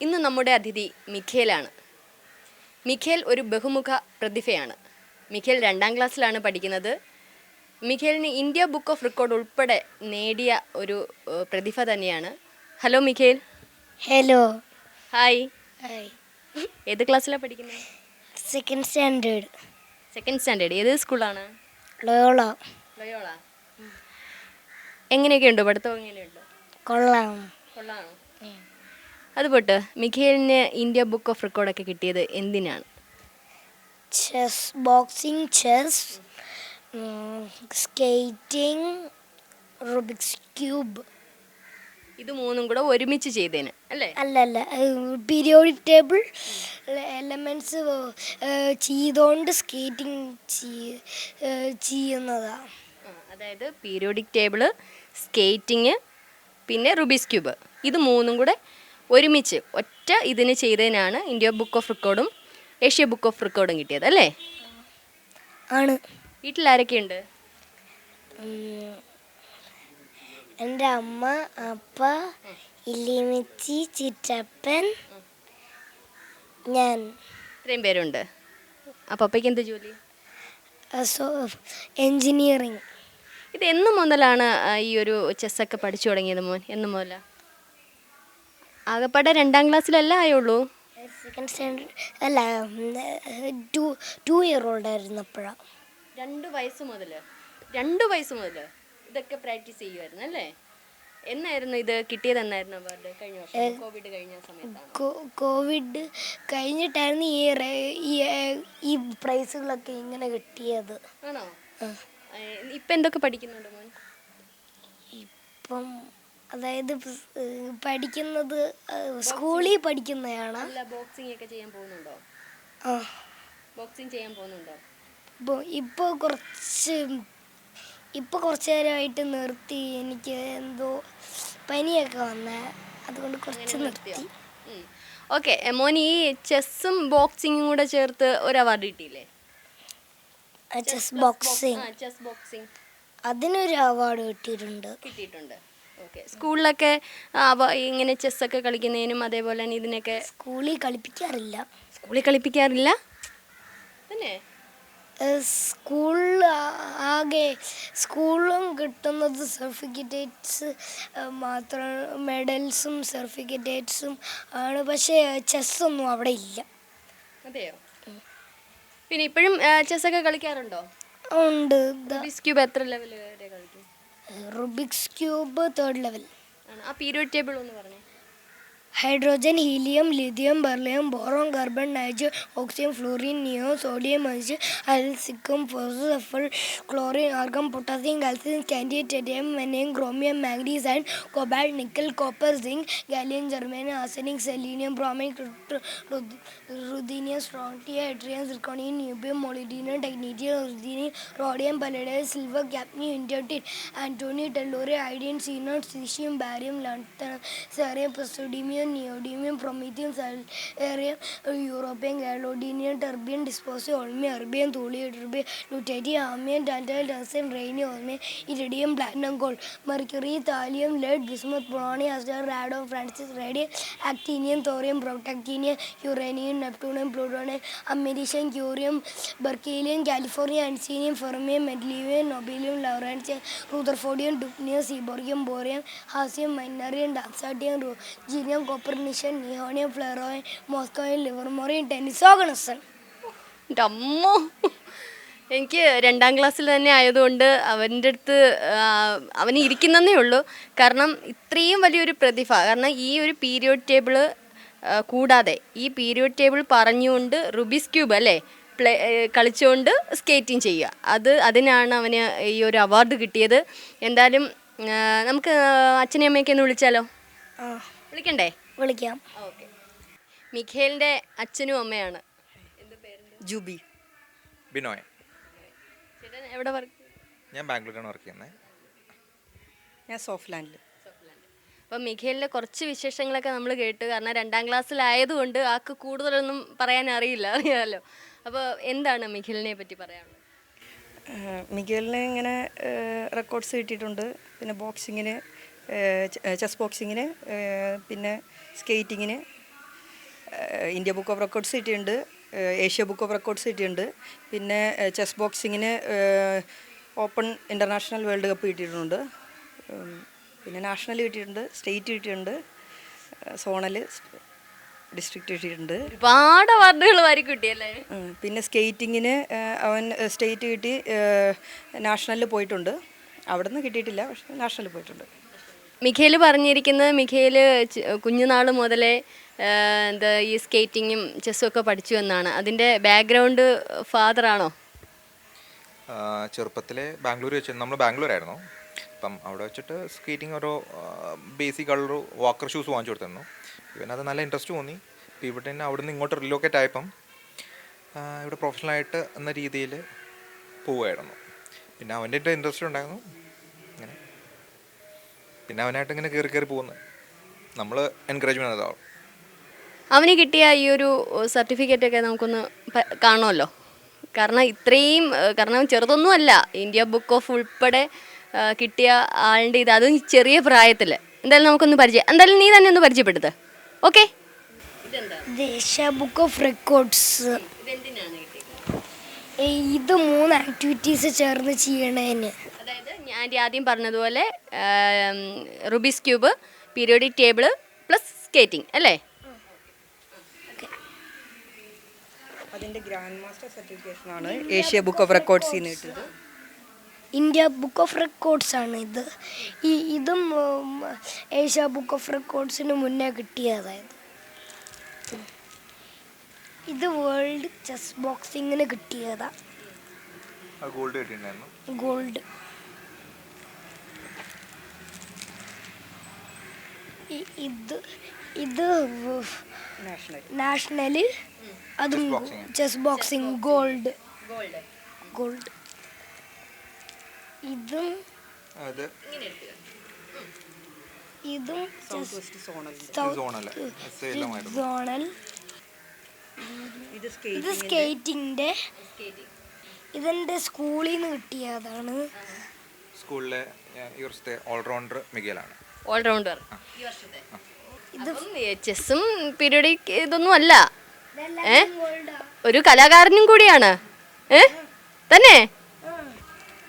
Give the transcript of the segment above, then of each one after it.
ഇന്ന് നമ്മുടെ അതിഥി മിഖേലാണ്. മിഖേൽ ഒരു ബഹുമുഖ പ്രതിഭയാണ്. മിഖേൽ രണ്ടാം ക്ലാസ്സിലാണ് പഠിക്കുന്നത്. മിഖേലിന് ഇന്ത്യ ബുക്ക് ഓഫ് റെക്കോർഡ് ഉൾപ്പെടെ നേടിയ ഒരു പ്രതിഭ തന്നെയാണ്. Hello Mikhel. Hello. Hi. Hi. ഏത് ക്ലാസ്സിലാണ് പഠിക്കുന്നത്? സെക്കൻഡ് സ്റ്റാൻഡേർഡ് സെക്കൻഡ് സ്റ്റാൻഡേർഡ് ഏത് സ്കൂളാണ്? ലോള ലയോള എങ്ങനെയൊക്കെയുണ്ട്? പഠിത്തം എങ്ങനെയുണ്ട്? കൊള്ളാം. കൊള്ളാണോ? അത് പോട്ട് മിഖേലിന് ഇന്ത്യ ബുക്ക് ഓഫ് റെക്കോർഡൊക്കെ കിട്ടിയത് എന്തിനാണ്? Chess boxing chess skating Rubik's cube. ഇത് മൂന്നും കൂടെ ഒരുമിച്ച് ചെയ്തേന് അല്ലേ? അല്ല അല്ല പീരിയോഡിക് ടേബിൾ എലമെന്റ്സ് ചെയ്തുകൊണ്ട് സ്കേറ്റിംഗ് ചെയ്യുന്നതാണ് അതായത് പീരിയോഡിക് ടേബിൾ സ്കേറ്റിംഗ് പിന്നെ റുബിസ് ക്യൂബ്. ഇത് മൂന്നും കൂടെ ഒരുമിച്ച് ഒറ്റ ഇതിന് ചെയ്തതിനാണ് ഇന്ത്യ ബുക്ക് ഓഫ് റെക്കോർഡും ഏഷ്യ ബുക്ക് ഓഫ് റെക്കോർഡും കിട്ടിയത് അല്ലേ? ആണ്. വീട്ടിൽ ആരൊക്കെയുണ്ട്. എന്റെ അമ്മ അപ്പ ഇല്ലിമിച്ചി ചിറ്റപ്പൻ ഞാൻ. ഇത്രയും പേരുണ്ട്. അപ്പോൾ അപ്പയ്ക്ക് എന്ത് ജോലി? എൻജിനീയറിങ്. ഇത് എന്ന് മുതലാണ് ഈ ഒരു ചെസ്സൊക്കെ പഠിച്ചു തുടങ്ങിയത് മോൻ? എന്ന് മുതലാ? ആകപ്പാടെ രണ്ടാം ക്ലാസ്സിലല്ലേ ആയുള്ളൂ? സെക്കൻഡ് സ്റ്റാൻഡേർഡ് അല്ല ടു ടു ഇയർ ഓൾഡ് ആയിരുന്നപ്പോഴാണ് രണ്ട് വയസ്സ് മുതൽ രണ്ട് വയസ്സ് മുതൽ ഇതൊക്കെ പ്രാക്ടീസ് ചെയ്യുമായിരുന്നു അല്ലേ? എന്നായിരുന്നു ഇത്? കിട്ടിയത് എന്നായിരുന്നു അവാർഡ്? കഴിഞ്ഞ വർഷം? കോവിഡ് കഴിഞ്ഞ സമയത്താണ്? കോവിഡ് കഴിഞ്ഞിട്ടായിരുന്നു ഈ ഈ ഈ പ്രൈസുകളൊക്കെ ഇങ്ങനെ കിട്ടിയത്. ആണോ. ഇപ്പം എന്തൊക്കെ പഠിക്കുന്നുണ്ട് മോൻ? ഇപ്പം അതായത് പഠിക്കുന്നത് സ്കൂളിൽ പഠിക്കുന്നതാണ് അല്ല ബോക്സിംഗ് ഒക്കെ ചെയ്യാൻ പോകുന്നുണ്ടോ? ആ. ബോക്സിംഗ് ചെയ്യാൻ പോകുന്നുണ്ടോ? ഇപ്പോൾ ഇപ്പോൾ കുറച്ച് ഇപ്പോൾ കുറച്ച് നേരമായിട്ട് നിർത്തി. എനിക്ക് എന്തോ പനിയൊക്കെ വന്നേ. അതുകൊണ്ട് കുറച്ച് നിർത്തി. ഓക്കെ മോൻ ഈ ചെസ്സും ബോക്സിങ്ങും കൂടെ ചേർത്ത് ഒരു അവാർഡ് കിട്ടിയില്ലേ? ചെസ് ബോക്സിങ് ചെസ് ബോക്സിംഗ് അതിനൊരു അവാർഡ് കിട്ടിയിട്ടുണ്ട്. കിട്ടിയിട്ടുണ്ട്. ഓക്കെ സ്കൂളിലൊക്കെ അവ ഇങ്ങനെ ചെസ്സൊക്കെ കളിക്കുന്നതിനും അതേപോലെ തന്നെ ഇതിനൊക്കെ സ്കൂളിൽ കളിപ്പിക്കാറില്ല. സ്കൂളിൽ കളിപ്പിക്കാറില്ല? തന്നെ? സ്കൂളിൽ ആകെ സ്കൂളിലും കിട്ടുന്നത് സർട്ടിഫിക്കറ്റേറ്റ്സ് മാത്രം മെഡൽസും സർട്ടിഫിക്കറ്റേറ്റ്സും ആണ്. പക്ഷേ ചെസ്സൊന്നും അവിടെ ഇല്ല. അതെയോ? പിന്നെ ഇപ്പോഴും ചെസ്സൊക്കെ കളിക്കാറുണ്ടോ? ഉണ്ട്. ക്യൂബ് എത്ര level Rubik's cube third level ആ പീരിയഡ് ടേബിൾ ഒന്ന് പറഞ്ഞേ. Hydrogen helium lithium beryllium boron carbon nitrogen oxygen fluorine neon sodium silicon sulphur chlorine argon potassium calcium scandium मैनियम chromium manganese and cobalt nickel copper zinc gallium germanium arsenic selenium bromine rubidium strontium yttrium zirconium niobium molybdenum technetium ruthenium rhodium palladium silver cadmium indium tin antimony tellurium iodine xenon caesium barium lanthanum cerium praseodymium praseodymium neodymium promethium cerium europium gadolinium terbium dysprosium holmium erbium thulium ytterbium lutetium hafnium tantalum tungsten rhenium osmium iridium platinum gold mercury thallium lead bismuth polonium astatine radon francium radium actinium thorium protactinium uranium neptunium plutonium americium curium berkelium californium einsteinium fermium mendelevium nobelium lawrencium rutherfordium dubnium seaborgium bohrium hassium meitnerium darmstadtium ജീനിയം copernicium nihonium flerovium moscovium livermorium tennessine oganesson oganesson ഡമ്മോ എനിക്ക് രണ്ടാം ക്ലാസ്സിൽ തന്നെ ആയതുകൊണ്ട് അവന്റെ അടുത്ത് അവന് ഇരിക്കുന്നതേ ഉള്ളൂ. കാരണം ഇത്രയും വലിയൊരു പ്രതിഭ കാരണം ഈ ഒരു പീരിയോഡ് ടേബിൾ കൂടാതെ ഈ പീരിയോഡ് ടേബിൾ പറഞ്ഞുകൊണ്ട് റുബിസ് ക്യൂബ് അല്ലേ? പ്ലേ കളിച്ചുകൊണ്ട് സ്കേറ്റിംഗ് ചെയ്യുക. അത് അതിനാണ് അവന് ഈ ഒരു അവാർഡ് കിട്ടിയത്. എന്തായാലും നമുക്ക് അച്ഛനെയും അമ്മയൊക്കെ ഒന്ന് വിളിച്ചാലോ? ആ. വിളിക്കണ്ടേ? വിളിക്കാം. ഓക്കെ. മിഖേലിന്റെ അച്ഛനും അമ്മയാണ്. ജൂബി. ബിനോയ്. ചേട്ടൻ എവിടെ വർക്ക് ഞാൻ ബാംഗ്ലൂരാണ് വർക്ക് ചെയ്യുന്നത് ഞാൻ സോഫ്റ്റ്ലാൻഡിൽ അപ്പം മിഖേലിന്റെ കുറച്ച് വിശേഷങ്ങളൊക്കെ നമ്മൾ കേട്ടു. കാരണം രണ്ടാം ക്ലാസ്സിലായതുകൊണ്ട് ആൾക്ക് കൂടുതലൊന്നും പറയാൻ അറിയില്ല. അറിയാമല്ലോ അപ്പോൾ എന്താണ് മിഖേലിനെ പറ്റി പറയാനുള്ളത്? മിഖേലിനെ ഇങ്ങനെ റെക്കോർഡ്സ് കിട്ടിയിട്ടുണ്ട്. പിന്നെ ബോക്സിങ്ങിന് ചെസ് ബോക്സിങ്ങിന് പിന്നെ സ്കേറ്റിങ്ങിന് ഇന്ത്യ ബുക്ക് ഓഫ് റെക്കോർഡ്സ് കിട്ടിയിട്ടുണ്ട് ഏഹ്, ഏഷ്യ ബുക്ക് ഓഫ് റെക്കോർഡ്സ് കിട്ടിയിട്ടുണ്ട് പിന്നെ ചെസ് ബോക്സിങ്ങിന് ഓപ്പൺ ഇന്റർനാഷണൽ വേൾഡ് കപ്പ് കിട്ടിയിട്ടുണ്ട് പിന്നെ നാഷണൽ കിട്ടിയിട്ടുണ്ട് സ്റ്റേറ്റ് കിട്ടിയിട്ടുണ്ട് സോണൽ ഡിസ്ട്രിക്റ്റ് കിട്ടിയിട്ടുണ്ട്. ഒരുപാട് അവാർഡുകൾ വാരി കിട്ടിയല്ലേ? പിന്നെ സ്കേറ്റിങ്ങിന് അവൻ സ്റ്റേറ്റ് കിട്ടി നാഷണലിൽ പോയിട്ടുണ്ട്. അവിടെ നിന്ന് കിട്ടിയിട്ടില്ല പക്ഷെ നാഷണലിൽ പോയിട്ടുണ്ട്. മിഖേൽ പറഞ്ഞിരിക്കുന്നത് മിഖേൽ കുഞ്ഞുനാൾ മുതലേ എന്താ ഈ സ്കേറ്റിങ്ങും ചെസ്സും ഒക്കെ പഠിച്ചു എന്നാണ്. അതിന്റെ ബാക്ക്ഗ്രൗണ്ട് ഫാദർ ആണോ ചെറുപ്പത്തിലെ ബാംഗ്ലൂർ വെച്ച് നമ്മൾ ബാംഗ്ലൂർ ആയിരുന്നു അപ്പം അവിടെ വെച്ചിട്ട് സ്കേറ്റിംഗ് ഒരു ബേസിക് ഉള്ളൊരു വാക്കർ ഷൂസ് വാങ്ങിച്ചു കൊടുത്തിരുന്നു. ഇവനത് നല്ല ഇൻട്രസ്റ്റ് തോന്നി. ഇപ്പോൾ ഇവിടെ തന്നെ അവിടെ നിന്ന് ഇങ്ങോട്ട് റിലോക്കേറ്റ് ആയപ്പം ഇവിടെ പ്രൊഫഷണലായിട്ട് എന്ന രീതിയിൽ പോവുമായിരുന്നു പിന്നെ അവന്റെ ഇൻട്രസ്റ്റ് ഉണ്ടായിരുന്നു. പിന്നെ അവനായിട്ട് ഇങ്ങനെ കയറി കയറി പോകുന്നത് നമ്മൾ എൻകറേജ്മെന്റ് അതാവും അവന് കിട്ടിയ ഈ ഒരു സർട്ടിഫിക്കറ്റ് ഒക്കെ നമുക്കൊന്ന് കാണുമല്ലോ കാരണം ഇത്രയും കാരണം ചെറുതൊന്നും അല്ല. ഇന്ത്യ ബുക്ക് ഓഫ് ഉൾപ്പെടെ കിട്ടിയ ആളുടെ ഇത്. അതും ചെറിയ പ്രായത്തിൽ എന്തായാലും നമുക്കൊന്ന് പരിചയം എന്തായാലും നീ തന്നെ ഒന്ന് പരിചയപ്പെടുത്ത്. ഓക്കെ ബുക്ക് ഓഫ് റെക്കോർഡ്സ് ഇത് മൂന്ന് ആക്ടിവിറ്റീസ് ചേർന്ന് ചെയ്യണേന്. ഞാൻ ആദ്യം പറഞ്ഞതുപോലെ Rubik's cube periodic table plus skating അല്ലേ? അതിന്റെ ഗ്രാൻഡ് മാസ്റ്റർ സർട്ടിഫിക്കേഷനാണ് ഏഷ്യ ബുക്ക് ഓഫ് റെക്കോർഡ്സിൽ നിന്ന് കിട്ടിയത് ഇന്ത്യ ബുക്ക് ഓഫ് റെക്കോർഡ്സ് ആണ് ഇത്. ഈ ഇതും ഏഷ്യ ബുക്ക് ഓഫ് റെക്കോർഡ്സിന് മുന്നേ കിട്ടിയതായത് ഇത് വേൾഡ് ചെസ് ബോക്സിങ്ങിന് കിട്ടിയതാ. ഗോൾഡ് കിട്ടിയിട്ടുണ്ടായിരുന്നു. ഗോൾഡ് ഇത് ഇത് നാഷണൽ നാഷണൽ അതും. ചെസ് ബോക്സിംഗ് ഗോൾഡ് ഗോൾഡ് ഇതും അത് ഇതും സോണൽ ഇത് സ്കേറ്റിംഗിന്റെ ഇതെന്റെ സ്കൂളിൽ നിന്ന് കിട്ടിയതാണ്. സ്കൂളിലെ യൂർസ്റ്റേ ഓൾറൗണ്ടർ വർഷത്തെ ഓൾറൗണ്ടർ. ഈ വർഷത്തെ. ഇത് ചെസ്സും പീരിയോഡിക് ഇതൊന്നും അല്ല ഏ? ഒരു കലാകാരനും കൂടിയാണ്. ഏ? തന്നെ?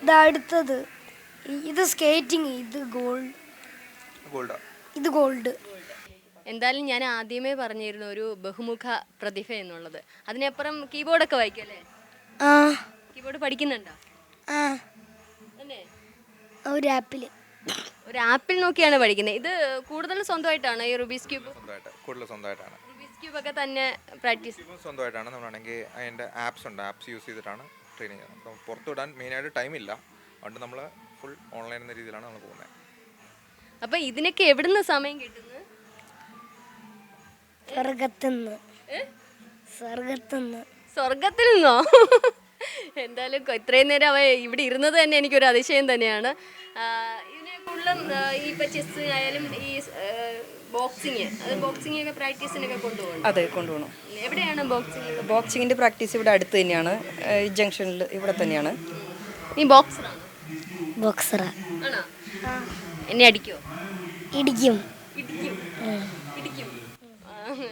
ഇത് അടുത്തത്. ഇത് സ്കേറ്റിംഗ് ഇത് ഗോൾഡ് ഗോൾഡാ. ഇത് ഗോൾഡ്. എന്തായാലും ഞാൻ ആദ്യമേ പറഞ്ഞിരുന്നു ഒരു ബഹുമുഖ പ്രതിഭ എന്നുള്ളത്. അതിനപ്പുറം കീബോർഡൊക്കെ വായിക്കല്ലേ കീബോർഡ് പഠിക്കുന്നുണ്ടോ? ആ. ഒരു ആപ്പിൽ ഒരു ആപ്പിൽ നോക്കിയാണ് പഠിക്കുന്നത്. ഇത് കൂടുതൽ സ്വന്തമായിട്ടാണ് ഈ റുബീസ് ക്യൂബ് സ്വന്തമായിട്ട് കൂടുതൽ സ്വന്തമായിട്ടാണ്. റുബീസ് ക്യൂബ് ഒക്കെ തന്നെ പ്രാക്ടീസ് സ്വന്തമായിട്ടാണ്. നമ്മളാണെങ്കിൽ അതിന്റെ ആപ്സ് ഉണ്ട്. ആപ്സ് യൂസ് ചെയ്തിട്ടാണ് ട്രെയിനിങ് ചെയ്യുന്നത്. അപ്പം പുറത്തു വിടാൻ മെയിനായിട്ട് ടൈമില്ല അതുകൊണ്ട് നമ്മൾ ഫുൾ ഓൺലൈൻ എന്ന രീതിയിലാണ് നമ്മൾ പോകുന്നത്. അപ്പം ഇതിനൊക്കെ എവിടുന്ന് സമയം കിട്ടുന്നത്? സ്വർഗത്തുനിന്ന് സ്വർഗത്തുനിന്ന് സ്വർഗത്തിൽ നിന്നോ എന്തായാലും ഇത്രയും നേരം അവ ഇവിടെ ഇരുന്നത് തന്നെ എനിക്കൊരു അതിശയം തന്നെയാണ്. കൂടുതലും ഈ ഇപ്പൊ ചെസ് ആയാലും ഈ ബോക്സിങ് അത് ബോക്സിംഗ് ഒക്കെ പ്രാക്ടീസിനൊക്കെ കൊണ്ടുപോകണം അതെ കൊണ്ടുപോകണം. എവിടെയാണ് ബോക്സിംഗ് ബോക്സിങ്ങിന്റെ പ്രാക്ടീസ് ഇവിടെ അടുത്ത് തന്നെയാണ്. ജംഗ്ഷനിൽ ഇവിടെ തന്നെയാണ്. ഈ ബോക്സർ ബോക്സർ ആണോ? എന്നെ അടിക്കോ ഇടിക്കും. ഇടിക്കും. ഇടിക്കും.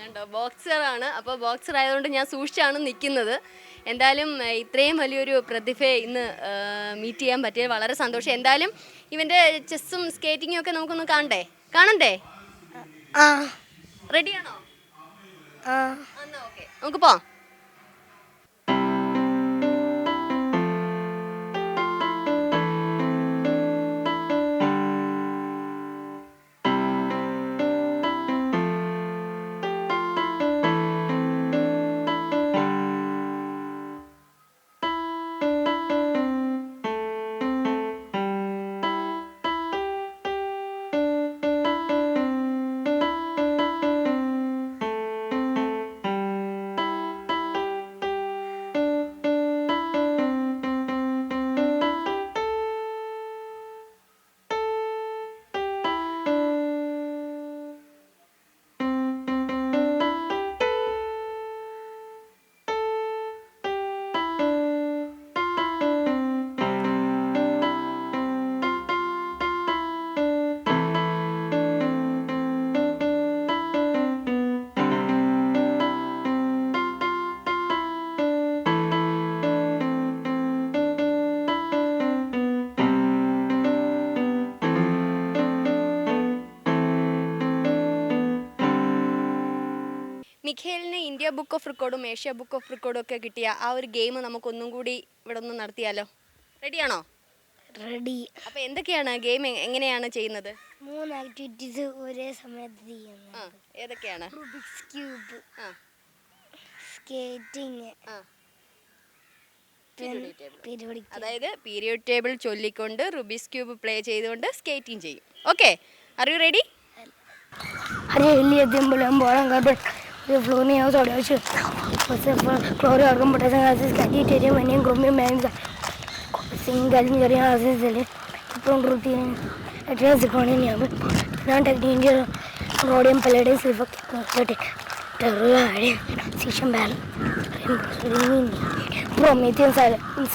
കണ്ടോ ബോക്സറാണ് അപ്പോൾ ബോക്സർ ആയതുകൊണ്ട് ഞാൻ സൂക്ഷിച്ചാണ് നിൽക്കുന്നത് എന്തായാലും ഇത്രയും വലിയൊരു പ്രതിഭയെ ഇന്ന് മീറ്റ് ചെയ്യാൻ പറ്റിയത് വളരെ സന്തോഷം. എന്തായാലും ഇവന്റെ ചെസ്സും സ്കേറ്റിങ്ങും ഒക്കെ നമുക്കൊന്ന് കാണണ്ടേ? കാണണ്ടേ? റെഡിയാണോ നമുക്ക് പോവാം. മിഖേലിന് ഇന്ത്യ ബുക്ക് ഓഫ് റെക്കോർഡും ഏഷ്യ ബുക്ക് ഓഫ് റെക്കോർഡും ഒക്കെ കിട്ടിയ ആ ഒരു ഗെയിം നമുക്കൊന്നും കൂടി ഇവിടെ ഒന്ന് നടത്തിയാലോ? റെഡിയാണോ റെഡി അപ്പോൾ എന്തൊക്കെയാണ്? ഗെയിം എങ്ങനെയാണ് ചെയ്യുന്നത്? മൂന്ന് ആക്ടിവിറ്റീസ് ഒരേ സമയത്ത് ചെയ്യുന്നു ഏതൊക്കെയാണ്? റുബിക്സ് ക്യൂബ് ആ. സ്കേറ്റിംഗ് ആ. അതായത് പീരിയഡ് ടേബിൾ ചൊല്ലിക്കൊണ്ട് റുബിസ് ക്യൂബ് പ്ലേ ചെയ്തുകൊണ്ട് സ്കേറ്റിംഗ് ചെയ്യും. ഓക്കെ ആർ യു റെഡി അരേ कर बट ये फ्लो नहीं है थोड़ा सा बस फ्लोर और कम बटा संग आसिस कैटी टेरे मैंने ग्रुप में मैं सिंगल में जरिया आसिस चले अपन रूटीन एड्रेस दिखाने नहीं हमें ना टेक्निक रोडियम पलेडे सिल्वर लटे टेरर आड़े सीशम बैल प्रोमीथियन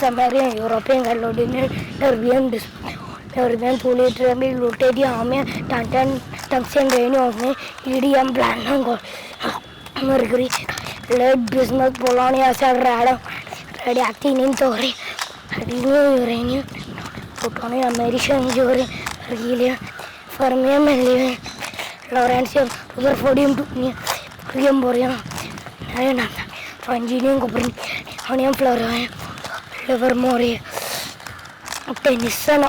समारियन European गलोडिन mercury lead bismuth polonium radon radioactive in thorium helium uranium plutonium americium uranium beryllium fermium helium lawrencium rutherfordium plutonium thorium borium iron strontium copper ammonium fluoride livermorium tennessine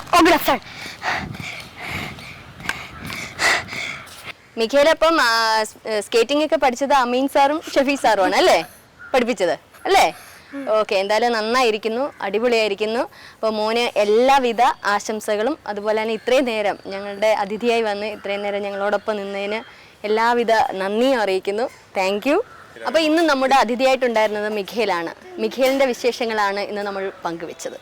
oganesson മിഖേലപ്പം skating ഒക്കെ പഠിച്ചത് അമീൻ സാറും ഷഫീ സാറും ആണ് അല്ലേ? പഠിപ്പിച്ചത് അല്ലേ? Okay എന്തായാലും നന്നായിരിക്കുന്നു അടിപൊളിയായിരിക്കുന്നു. അപ്പോൾ മോന് എല്ലാവിധ ആശംസകളും അതുപോലെ തന്നെ ഇത്രയും നേരം ഞങ്ങളുടെ അതിഥിയായി വന്ന് ഇത്രയും നേരം ഞങ്ങളോടൊപ്പം നിന്നതിന് എല്ലാവിധ നന്ദിയും അറിയിക്കുന്നു. താങ്ക് യു അപ്പോൾ ഇന്ന് നമ്മുടെ അതിഥിയായിട്ടുണ്ടായിരുന്നത് മിഖേലാണ്. മിഖേലിന്റെ വിശേഷങ്ങളാണ് ഇന്ന് നമ്മൾ പങ്കുവെച്ചത്.